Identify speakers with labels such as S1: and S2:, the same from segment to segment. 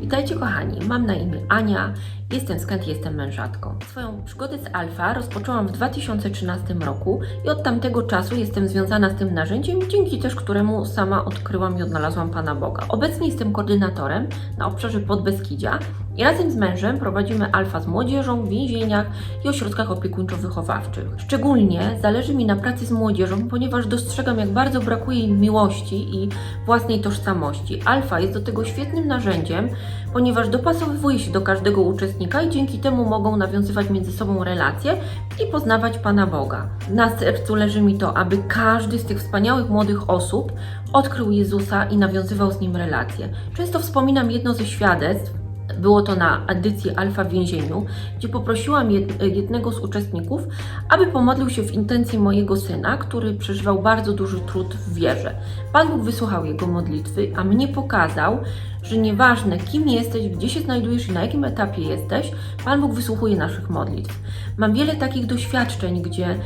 S1: Witajcie kochani, mam na imię Ania, jestem Kent, jestem mężatką. Swoją przygodę z Alfa rozpoczęłam w 2013 roku i od tamtego czasu jestem związana z tym narzędziem, dzięki też któremu sama odkryłam i odnalazłam Pana Boga. Obecnie jestem koordynatorem na obszarze Podbeskidzia i razem z mężem prowadzimy Alfa z młodzieżą w więzieniach i ośrodkach opiekuńczo-wychowawczych. Szczególnie zależy mi na pracy z młodzieżą, ponieważ dostrzegam, jak bardzo brakuje im miłości i własnej tożsamości. Alfa jest do tego świetnym narzędziem, ponieważ dopasowuje się do każdego uczestnika i dzięki temu mogą nawiązywać między sobą relacje i poznawać Pana Boga. Na sercu leży mi to, aby każdy z tych wspaniałych młodych osób odkrył Jezusa i nawiązywał z nim relacje. Często wspominam jedno ze świadectw, było to na edycji Alfa w więzieniu, gdzie poprosiłam jed, jednego z uczestników, aby pomodlił się w intencji mojego syna, który przeżywał bardzo duży trud w wierze. Pan Bóg wysłuchał jego modlitwy, a mnie pokazał, że nieważne kim jesteś, gdzie się znajdujesz i na jakim etapie jesteś, Pan Bóg wysłuchuje naszych modlitw. Mam wiele takich doświadczeń, gdzie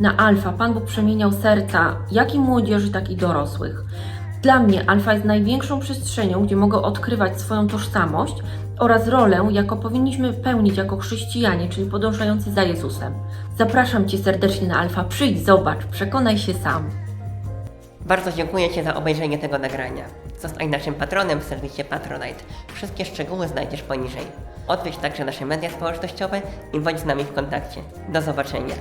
S1: na Alfa Pan Bóg przemieniał serca jak i młodzieży, tak i dorosłych. Dla mnie Alfa jest największą przestrzenią, gdzie mogę odkrywać swoją tożsamość oraz rolę, jaką powinniśmy pełnić jako chrześcijanie, czyli podążający za Jezusem. Zapraszam Cię serdecznie na Alfa. Przyjdź, zobacz, przekonaj się sam.
S2: Bardzo dziękuję Ci za obejrzenie tego nagrania. Zostań naszym patronem w serwisie Patronite. Wszystkie szczegóły znajdziesz poniżej. Odwiedź także nasze media społecznościowe i bądź z nami w kontakcie. Do zobaczenia.